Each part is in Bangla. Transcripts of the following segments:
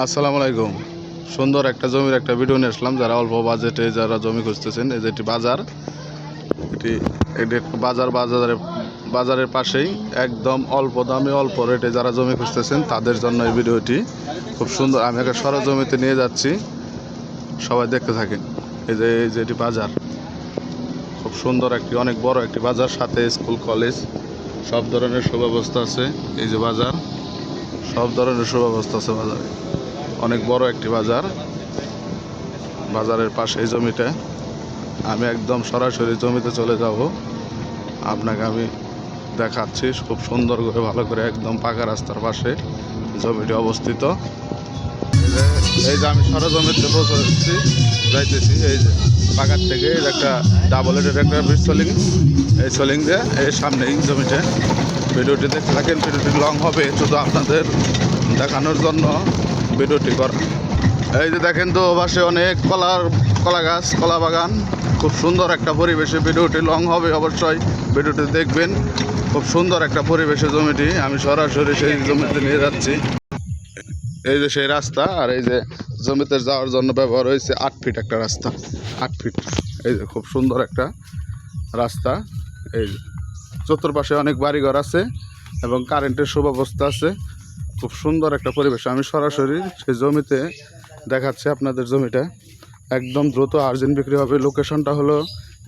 আসসালামু আলাইকুম। সুন্দর একটা জমির একটা ভিডিও নিয়ে আসলাম। যারা অল্প বাজেটে যারা জমি খুঁজতেছেন, এই যে এটি বাজার, এটি এটি বাজার, বাজারে, বাজারের পাশেই একদম অল্প দামে অল্প রেটে যারা জমি খুঁজতেছেন, তাদের জন্য এই ভিডিওটি খুব সুন্দর। আমি একটা সর জমিতে নিয়ে যাচ্ছি। সবাই দেখতে থাকেন। এই যে এই যে এটি বাজার। খুব সুন্দর একটি, অনেক বড় একটি বাজার, সাথে স্কুল, কলেজ, সব ধরনের সুব্যবস্থা আছে। এই যে বাজার, সব ধরনের সুব্যবস্থা আছে বাজারে। অনেক বড় একটি বাজার। বাজারের পাশে এই জমিটা। আমি একদম সরাসরি জমিতে চলে যাব। আপনাকে আমি দেখাচ্ছি, খুব সুন্দর করে, ভালো করে একদম পাকা রাস্তার পাশে জমিটি অবস্থিত। এই যে- আমি সরা জমিতে পৌঁছাচ্ছি যাইতেছি, এই যে পাকার থেকে একটা ডাবল এডের একটা ব্রিজ সোলিং এই সোলিং দিয়ে এই সামনেই জমিতে ভিডিওটি দেখতে থাকেন, ভিডিওটি লং হবে, শুধু আপনাদের দেখানোর জন্য। ভিডিওটি করা। এই যে দেখেন তো পাশে অনেক কলার, কলা গাছ, কলা বাগান। খুব সুন্দর একটা পরিবেশে ভিডিওটি লং হবে অবশ্যই। ভিডিওটি দেখবেন। খুব সুন্দর একটা পরিবেশে জমিটি। আমি সরাসরি সেই জমিতে নিয়ে যাচ্ছি। এই যে সেই রাস্তা, আর এই যে জমিতে যাওয়ার জন্য ব্যবহার হয়েছে আট ফিট একটা রাস্তা। আট ফিট এই যে খুব সুন্দর একটা রাস্তা। এই চতুর্পাশে অনেক বাড়িঘর আছে এবং কারেন্টের সুব্যবস্থা আছে। খুব সুন্দর একটা পরিবেশ। আমি সরাসরি সেই জমিতে দেখাচ্ছি আপনাদের জমিটা। একদম দ্রুত আর্জেন্ট বিক্রি হবে। লোকেশনটা হলো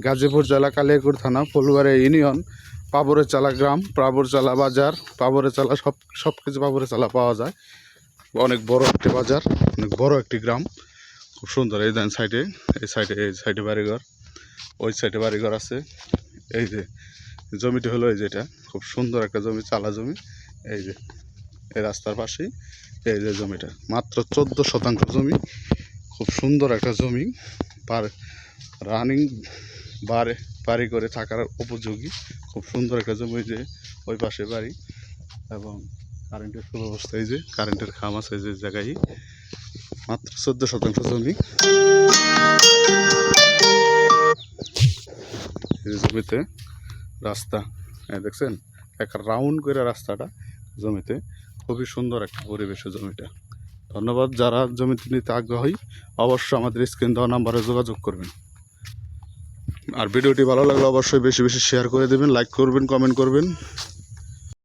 গাজীপুর জেলা কালিয়াকুর থানা, ফুলবাড়ি ইউনিয়ন পাবরে চালা গ্রাম পাবর চালা বাজার। পাবরে চালা সব সব কিছু পাবরে চালা পাওয়া যায়। অনেক বড় একটি বাজার, অনেক বড় একটি গ্রাম। খুব সুন্দর। এই দেন সাইডে, এই সাইডে এই সাইডে বাড়িঘর। ওই সাইডে বাড়িঘর আছে। এই যে, জমিটি হলো এই যেটা খুব সুন্দর একটা জমি, চালা জমি। এই যে এই রাস্তার পাশেই এই যে জমিটা, মাত্র চোদ্দ শতাংশ জমি, খুব সুন্দর একটা জমি, পার রানিং বারে বাড়ি করে থাকার উপযোগী, খুব সুন্দর একটা জমি যে ওই পাশে বাড়ি এবং কারেন্টের সুব্যবস্থা এই যে কারেন্টের খাম আছে যে জায়গায়, মাত্র চোদ্দ শতাংশ জমি। জমিতে রাস্তা হ্যাঁ দেখছেন? এক রাউন্ড করে রাস্তাটা জমিতে। খুবই সুন্দর একটা পরিবেশে জমিটা। ধন্যবাদ, যারা জমিতে নিতে আগ্রহী, অবশ্যই আমাদের স্ক্রিন দেওয়া নাম্বারে যোগাযোগ করবেন। আর ভিডিওটি ভালো লাগলে অবশ্যই বেশি বেশি শেয়ার করে দেবেন, লাইক করবেন, কমেন্ট করবেন।